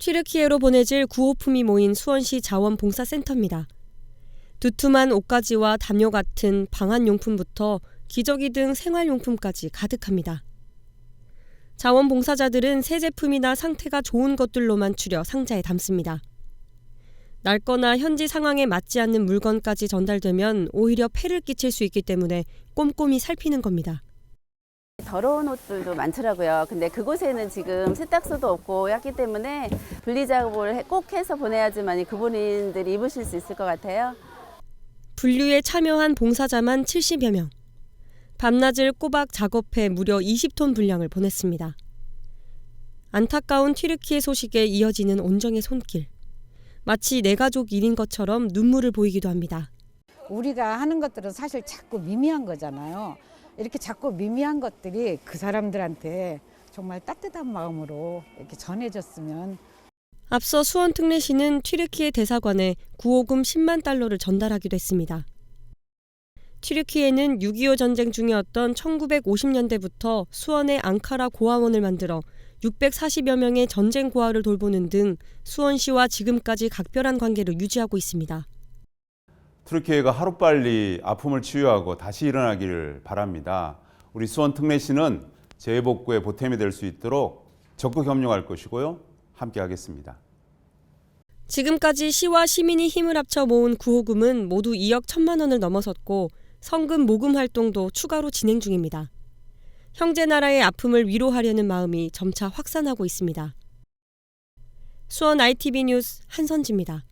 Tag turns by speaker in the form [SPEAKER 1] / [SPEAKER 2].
[SPEAKER 1] 튀르키예로 보내질 구호품이 모인 수원시 자원봉사센터입니다. 두툼한 옷가지와 담요 같은 방한용품부터 기저귀 등 생활용품까지 가득합니다. 자원봉사자들은 새 제품이나 상태가 좋은 것들로만 추려 상자에 담습니다. 낡거나 현지 상황에 맞지 않는 물건까지 전달되면 오히려 폐를 끼칠 수 있기 때문에 꼼꼼히 살피는 겁니다.
[SPEAKER 2] 더러운 옷들도 많더라고요. 근데 그곳에는 지금 세탁소도 없고 했기 때문에 분리 작업을 해- 꼭 해서 보내야지만 그분들이 입으실 수 있을 것 같아요.
[SPEAKER 1] 분류에 참여한 봉사자만 70여 명. 밤낮을 꼬박 작업해 무려 20톤 분량을 보냈습니다. 안타까운 튀르키예 소식에 이어지는 온정의 손길. 마치 내 가족 일인 것처럼 눈물을 보이기도 합니다.
[SPEAKER 3] 우리가 하는 것들은 사실 자꾸 미미한 거잖아요. 이렇게 자꾸 미미한 것들이 그 사람들한테 정말 따뜻한 마음으로 이렇게 전해졌으면
[SPEAKER 1] 앞서 수원 특례시는 튀르키예 대사관에 구호금 10만 달러를 전달하기도 했습니다. 튀르키예는 6.25 전쟁 중이었던 1950년대부터 수원에 앙카라 고아원을 만들어 640여 명의 전쟁 고아를 돌보는 등 수원시와 지금까지 각별한 관계를 유지하고 있습니다.
[SPEAKER 4] 트르키예가 하루빨리 아픔을 치유하고 다시 일어나기를 바랍니다. 우리 수원 특례시는 재복구의 보탬이 될 수 있도록 적극 협력할 것이고요. 함께 하겠습니다.
[SPEAKER 1] 지금까지 시와 시민이 힘을 합쳐 모은 구호금은 모두 2억 1천만 원을 넘어섰고 성금 모금 활동도 추가로 진행 중입니다. 형제 나라의 아픔을 위로하려는 마음이 점차 확산하고 있습니다. 수원 ITV 뉴스 한선지입니다.